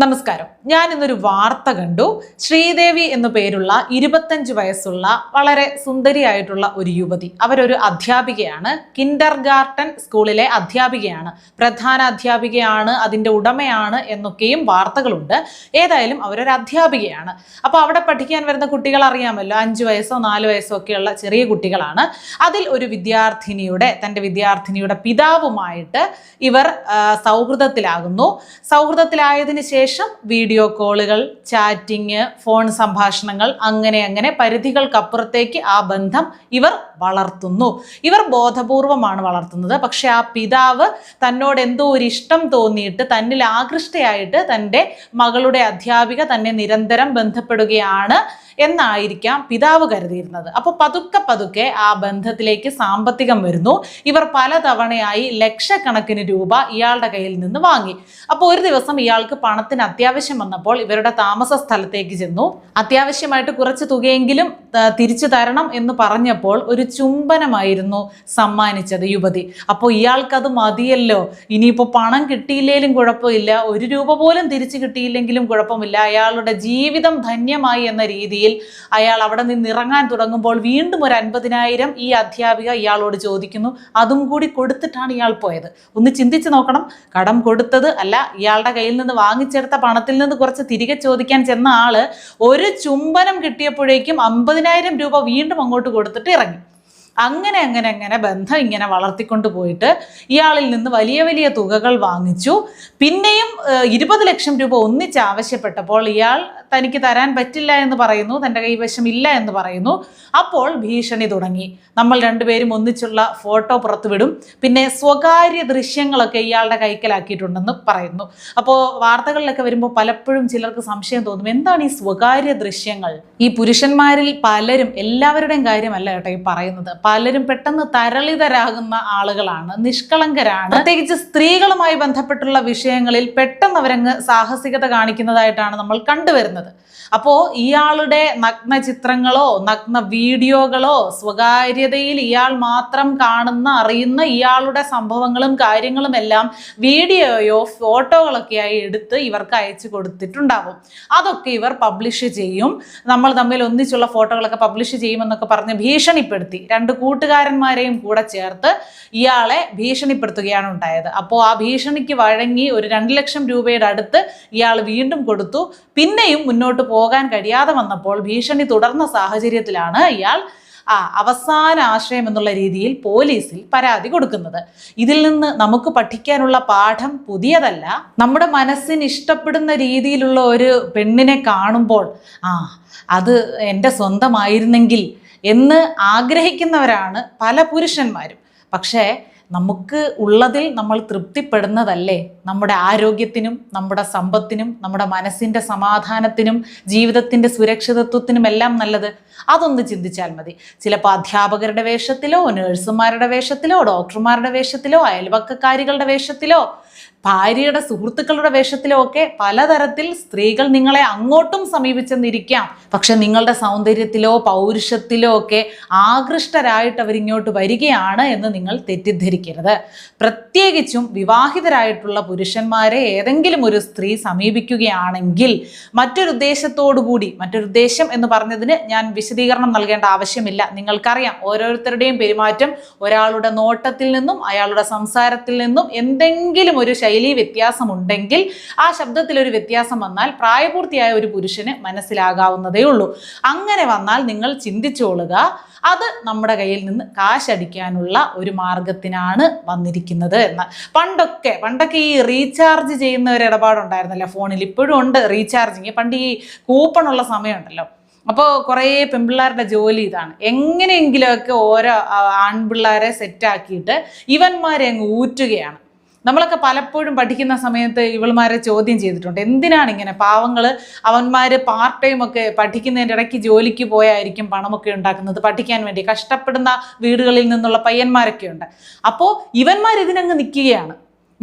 നമസ്കാരം. ഞാൻ ഇന്നൊരു വാർത്ത കണ്ടു. ശ്രീദേവി എന്നു പേരുള്ള ഇരുപത്തഞ്ച് വയസ്സുള്ള വളരെ സുന്ദരിയായിട്ടുള്ള ഒരു യുവതി. അവരൊരു അധ്യാപികയാണ്. കിൻഡർ ഗാർട്ടൻ സ്കൂളിലെ അധ്യാപികയാണ്. പ്രധാന അധ്യാപികയാണ് അതിന്റെ ഉടമയാണ് എന്നൊക്കെയും വാർത്തകളുണ്ട്. ഏതായാലും അവരൊരു അധ്യാപികയാണ്. അപ്പോൾ അവിടെ പഠിക്കാൻ വരുന്ന കുട്ടികൾ അറിയാമല്ലോ അഞ്ച് വയസ്സോ നാല് വയസ്സോ ഒക്കെയുള്ള ചെറിയ കുട്ടികളാണ്. അതിൽ ഒരു വിദ്യാർത്ഥിനിയുടെ തന്റെ വിദ്യാർത്ഥിനിയുടെ പിതാവുമായിട്ട് ഇവർ സൗഹൃദത്തിലാകുന്നു. സൗഹൃദത്തിലായതിനു ശേഷം വീഡിയോ കോളുകൾ ചാറ്റിങ് ഫോൺ സംഭാഷണങ്ങൾ അങ്ങനെ അങ്ങനെ പരിധികൾക്കപ്പുറത്തേക്ക് ആ ബന്ധം ഇവർ വളർത്തുന്നു. ഇവർ ബോധപൂർവമാണ് വളർത്തുന്നത്. പക്ഷെ ആ പിതാവ് തന്നോട് എന്തോ ഒരു ഇഷ്ടം തോന്നിയിട്ട് തന്നിൽ ആകൃഷ്ടയായിട്ട് തന്റെ മകളുടെ അധ്യാപിക തന്നെ നിരന്തരം ബന്ധപ്പെടുകയാണ് എന്നായിരിക്കാം പിതാവ് കരുതിയിരുന്നത്. അപ്പോൾ പതുക്കെ പതുക്കെ ആ ബന്ധത്തിലേക്ക് സാമ്പത്തികം വരുന്നു. ഇവർ പലതവണയായി ലക്ഷക്കണക്കിന് രൂപ ഇയാളുടെ കയ്യിൽ നിന്ന് വാങ്ങി. അപ്പോൾ ഒരു ദിവസം ഇയാൾക്ക് പണത്തിന് അത്യാവശ്യം വന്നപ്പോൾ ഇവരുടെ താമസ സ്ഥലത്തേക്ക് ചെന്നു. അത്യാവശ്യമായിട്ട് കുറച്ച് തുകയെങ്കിലും തിരിച്ചു തരണം എന്ന് പറഞ്ഞപ്പോൾ ഒരു ചുംബനമായിരുന്നു സമ്മാനിച്ചത് യുവതി. അപ്പോൾ ഇയാൾക്കത് മതിയല്ലോ. ഇനിയിപ്പോൾ പണം കിട്ടിയില്ലെങ്കിലും കുഴപ്പമില്ല. ഒരു രൂപ പോലും തിരിച്ചു കിട്ടിയില്ലെങ്കിലും കുഴപ്പമില്ല. അയാളുടെ ജീവിതം ധന്യമായി എന്ന രീതിയിൽ അയാൾ അവിടെ നിന്ന് ഇറങ്ങാൻ തുടങ്ങുമ്പോൾ വീണ്ടും ഒരു അൻപതിനായിരം ഈ അധ്യാപിക ഇയാളോട് ചോദിക്കുന്നു. അതും കൂടി കൊടുത്തിട്ടാണ് ഇയാൾ പോയത്. ഒന്ന് ചിന്തിച്ച് നോക്കണം. കടം കൊടുത്തത് അല്ല ഇയാളുടെ കയ്യിൽ നിന്ന് വാങ്ങിച്ചെടുത്ത പണത്തിൽ നിന്ന് കുറച്ച് തിരികെ ചോദിക്കാൻ ചെന്ന ആൾ ഒരു ചുംബനം കിട്ടിയപ്പോഴേക്കും അമ്പതിനായിരം രൂപ വീണ്ടും അങ്ങോട്ട് കൊടുത്തിട്ട് ഇറങ്ങി. അങ്ങനെ അങ്ങനെ അങ്ങനെ ബന്ധം ഇങ്ങനെ വളർത്തിക്കൊണ്ട് പോയിട്ട് ഇയാളിൽ നിന്ന് വലിയ വലിയ തുകകൾ വാങ്ങിച്ചു. പിന്നെയും ഇരുപത് ലക്ഷം രൂപ ഒന്നിച്ച് ആവശ്യപ്പെട്ടപ്പോൾ ഇയാൾ തനിക്ക് തരാൻ പറ്റില്ല എന്ന് പറയുന്നു തന്റെ കൈവശം ഇല്ല എന്ന് പറയുന്നു. അപ്പോൾ ഭീഷണി തുടങ്ങി. നമ്മൾ രണ്ടുപേരും ഒന്നിച്ചുള്ള ഫോട്ടോ പുറത്തുവിടും. പിന്നെ സ്വകാര്യ ദൃശ്യങ്ങളൊക്കെ ഇയാളുടെ കൈക്കലാക്കിയിട്ടുണ്ടെന്ന് പറയുന്നു. അപ്പോൾ വാർത്തകളിലൊക്കെ വരുമ്പോൾ പലപ്പോഴും ചിലർക്ക് സംശയം തോന്നും എന്താണ് ഈ സ്വകാര്യ ദൃശ്യങ്ങൾ? ഈ പുരുഷന്മാരിൽ പലരും എല്ലാവരുടെയും കാര്യമല്ല കേട്ടോ ഈ പറയുന്നത്. പലരും പെട്ടെന്ന് തരളിതരാകുന്ന ആളുകളാണ് നിഷ്കളങ്കരാണ്. പ്രത്യേകിച്ച് സ്ത്രീകളുമായി ബന്ധപ്പെട്ടുള്ള വിഷയങ്ങളിൽ പെട്ടെന്ന് അവരങ്ങ് സാഹസികത കാണിക്കുന്നതായിട്ടാണ് നമ്മൾ കണ്ടുവരുന്നത്. അപ്പോൾ ഇയാളുടെ നഗ്ന ചിത്രങ്ങളോ നഗ്ന വീഡിയോകളോ സ്വകാര്യതയിൽ ഇയാൾ മാത്രം കാണുന്ന അറിയുന്ന ഇയാളുടെ സംഭവങ്ങളും കാര്യങ്ങളും എല്ലാം വീഡിയോയോ ഫോട്ടോകളൊക്കെ ആയി എടുത്ത് ഇവർക്ക് അയച്ചു കൊടുത്തിട്ടുണ്ടാവും. അതൊക്കെ ഇവർ പബ്ലിഷ് ചെയ്യും. നമ്മൾ തമ്മിൽ ഒന്നിച്ചുള്ള ഫോട്ടോകളൊക്കെ പബ്ലിഷ് ചെയ്യുമെന്നൊക്കെ പറഞ്ഞ് ഭീഷണിപ്പെടുത്തി. രണ്ട് കൂട്ടുകാരന്മാരെയും കൂടെ ചേർത്ത് ഇയാളെ ഭീഷണിപ്പെടുത്തുകയാണ് ഉണ്ടായത്. അപ്പോൾ ആ ഭീഷണിക്ക് വഴങ്ങി ഒരു രണ്ട് ലക്ഷം രൂപയുടെ അടുത്ത് ഇയാൾ വീണ്ടും കൊടുത്തു. പിന്നെയും മുന്നോട്ട് പോകാൻ കഴിയാതെ വന്നപ്പോൾ ഭീഷണി തുടർന്ന സാഹചര്യത്തിലാണ് ഇയാൾ ആ അവസാന ആശ്രയം എന്നുള്ള രീതിയിൽ പോലീസിൽ പരാതി കൊടുക്കുന്നത്. ഇതിൽ നിന്ന് നമുക്ക് പഠിക്കാനുള്ള പാഠം പുതിയതല്ല. നമ്മുടെ മനസ്സിന് ഇഷ്ടപ്പെടുന്ന രീതിയിലുള്ള ഒരു പെണ്ണിനെ കാണുമ്പോൾ ആ അത് എന്റെ സ്വന്തമായിരുന്നെങ്കിൽ എന്ന് ആഗ്രഹിക്കുന്നവരാണ് പല പുരുഷന്മാരും. പക്ഷേ നമുക്ക് ഉള്ളതിൽ നമ്മൾ തൃപ്തിപ്പെടുന്നതല്ലേ? നമ്മുടെ ആരോഗ്യത്തിനും നമ്മുടെ സമ്പത്തിനും നമ്മുടെ മനസ്സിന്റെ സമാധാനത്തിനും ജീവിതത്തിന്റെ സുരക്ഷിതത്വത്തിനും എല്ലാം നല്ലത്. അതൊന്ന് ചിന്തിച്ചാൽ മതി. ചിലപ്പോൾ അധ്യാപകരുടെ വേഷത്തിലോ നേഴ്സുമാരുടെ വേഷത്തിലോ ഡോക്ടർമാരുടെ വേഷത്തിലോ അയൽവക്കക്കാരികളുടെ വേഷത്തിലോ ഭാര്യയുടെ സുഹൃത്തുക്കളുടെ വേഷത്തിലുമൊക്കെ പലതരത്തിൽ സ്ത്രീകൾ നിങ്ങളെ അങ്ങോട്ടും സമീപിച്ചെന്നിരിക്കാം. പക്ഷെ നിങ്ങളുടെ സൗന്ദര്യത്തിലോ പൗരുഷത്തിലോ ഒക്കെ ആകൃഷ്ടരായിട്ട് അവരിങ്ങോട്ട് വരികയാണ് എന്ന് നിങ്ങൾ തെറ്റിദ്ധരിക്കരുത്. പ്രത്യേകിച്ചും വിവാഹിതരായിട്ടുള്ള പുരുഷന്മാരെ ഏതെങ്കിലും ഒരു സ്ത്രീ സമീപിക്കുകയാണെങ്കിൽ മറ്റൊരു മറ്റൊരുദ്ദേശം എന്ന് പറഞ്ഞതിന് ഞാൻ വിശദീകരണം നൽകേണ്ട ആവശ്യമില്ല. നിങ്ങൾക്കറിയാം ഓരോരുത്തരുടെയും പെരുമാറ്റം ഒരാളുടെ നോട്ടത്തിൽ നിന്നും അയാളുടെ സംസാരത്തിൽ നിന്നും എന്തെങ്കിലും ഒരു ശൈലി വ്യത്യാസമുണ്ടെങ്കിൽ ആ ശബ്ദത്തിൽ ഒരു വ്യത്യാസം വന്നാൽ പ്രായപൂർത്തിയായ ഒരു പുരുഷന് മനസ്സിലാകാവുന്നതേ ഉള്ളൂ. അങ്ങനെ വന്നാൽ നിങ്ങൾ ചിന്തിച്ചോളുക അത് നമ്മുടെ കയ്യിൽ നിന്ന് കാശടിക്കാനുള്ള ഒരു മാർഗത്തിനാണ് വന്നിരിക്കുന്നത് എന്ന്. പണ്ടൊക്കെ പണ്ടൊക്കെ ഈ റീചാർജ് ചെയ്യുന്ന ഒരു ഇടപാടുണ്ടായിരുന്നല്ലോ ഫോണിൽ ഇപ്പോഴും ഉണ്ട് റീചാർജിങ്. പണ്ട് ഈ കൂപ്പണുള്ള സമയമുണ്ടല്ലോ. അപ്പോൾ കുറേ പെൺപിള്ളേരുടെ ജോലി ഇതാണ്. എങ്ങനെയെങ്കിലുമൊക്കെ ഓരോ ആൺപിള്ളേരെ സെറ്റാക്കിയിട്ട് ഇവന്മാരെ അങ്ങ് ഊറ്റുകയാണ്. നമ്മളൊക്കെ പലപ്പോഴും പഠിക്കുന്ന സമയത്ത് ഇവൾമാരെ ചോദ്യം ചെയ്തിട്ടുണ്ട്. എന്തിനാണ് ഇങ്ങനെ പാവങ്ങൾ അവന്മാർ പാർട്ട് ടൈം ഒക്കെ പഠിക്കുന്നതിന്റെ ഇടയ്ക്ക് ജോലിക്ക് പോയായിരിക്കും പണമൊക്കെ ഉണ്ടാക്കുന്നത്? പഠിക്കാൻ വേണ്ടി കഷ്ടപ്പെടുന്ന വീടുകളിൽ നിന്നുള്ള പയ്യന്മാരൊക്കെ ഉണ്ട്. അപ്പോൾ ഇവന്മാർ ഇതിനങ്ങ് നിൽക്കുകയാണ്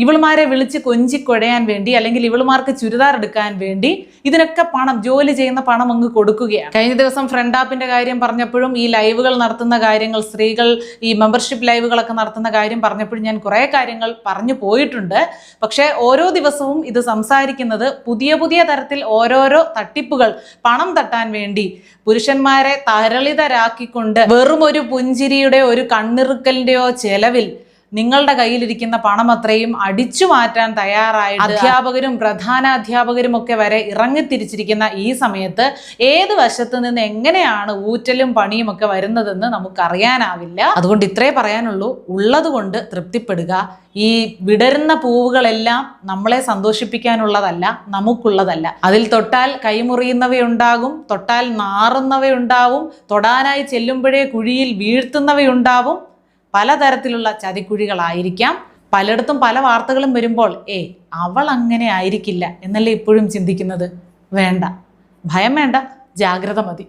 ഇവളുമാരെ വിളിച്ച് കൊഞ്ചി കൊഴയാൻ വേണ്ടി അല്ലെങ്കിൽ ഇവളുമാർക്ക് ചുരിദാർ എടുക്കാൻ വേണ്ടി ഇതിനൊക്കെ പണം ജോലി ചെയ്യുന്ന പണം അങ്ങ് കൊടുക്കുകയാണ്. കഴിഞ്ഞ ദിവസം ഫ്രണ്ട് ആപ്പിന്റെ കാര്യം പറഞ്ഞപ്പോഴും ഈ ലൈവുകൾ നടത്തുന്ന കാര്യങ്ങൾ സ്ത്രീകൾ ഈ മെമ്പർഷിപ്പ് ലൈവുകളൊക്കെ നടത്തുന്ന കാര്യം പറഞ്ഞപ്പോഴും ഞാൻ കുറേ കാര്യങ്ങൾ പറഞ്ഞു പോയിട്ടുണ്ട്. പക്ഷേ ഓരോ ദിവസവും ഇത് സംസാരിക്കുന്നത് പുതിയ പുതിയ തരത്തിൽ ഓരോരോ തട്ടിപ്പുകൾ പണം തട്ടാൻ വേണ്ടി പുരുഷന്മാരെ തരളിതരാക്കിക്കൊണ്ട് വെറും ഒരു പുഞ്ചിരിയുടെ ഒരു കണ്ണിറുക്കലിന്റെയോ ചെലവിൽ നിങ്ങളുടെ കയ്യിലിരിക്കുന്ന പണം അത്രയും അടിച്ചു മാറ്റാൻ തയ്യാറായ അധ്യാപകരും പ്രധാന അധ്യാപകരും ഒക്കെ വരെ ഇറങ്ങിത്തിരിച്ചിരിക്കുന്ന ഈ സമയത്ത് ഏത് വശത്ത് നിന്ന് എങ്ങനെയാണ് ഊറ്റലും പണിയും ഒക്കെ വരുന്നതെന്ന് നമുക്കറിയാനാവില്ല. അതുകൊണ്ട് ഇത്രേ പറയാനുള്ളൂ. ഉള്ളത് കൊണ്ട് തൃപ്തിപ്പെടുക. ഈ വിടരുന്ന പൂവുകളെല്ലാം നമ്മളെ സന്തോഷിപ്പിക്കാനുള്ളതല്ല നമുക്കുള്ളതല്ല. അതിൽ തൊട്ടാൽ കൈമുറിയുന്നവയുണ്ടാകും തൊട്ടാൽ നാറുന്നവയുണ്ടാവും തൊടാനായി ചെല്ലുമ്പോഴേ കുഴിയിൽ വീഴ്ത്തുന്നവയുണ്ടാവും പലതരത്തിലുള്ള ചതിക്കുഴികളായിരിക്കാം. പലയിടത്തും പല വാർത്തകളും വരുമ്പോൾ ഏ അവൾ അങ്ങനെ ആയിരിക്കില്ല എന്നല്ലേ ഇപ്പോഴും ചിന്തിക്കുന്നത്? വേണ്ട. ഭയം വേണ്ട. ജാഗ്രത മതി.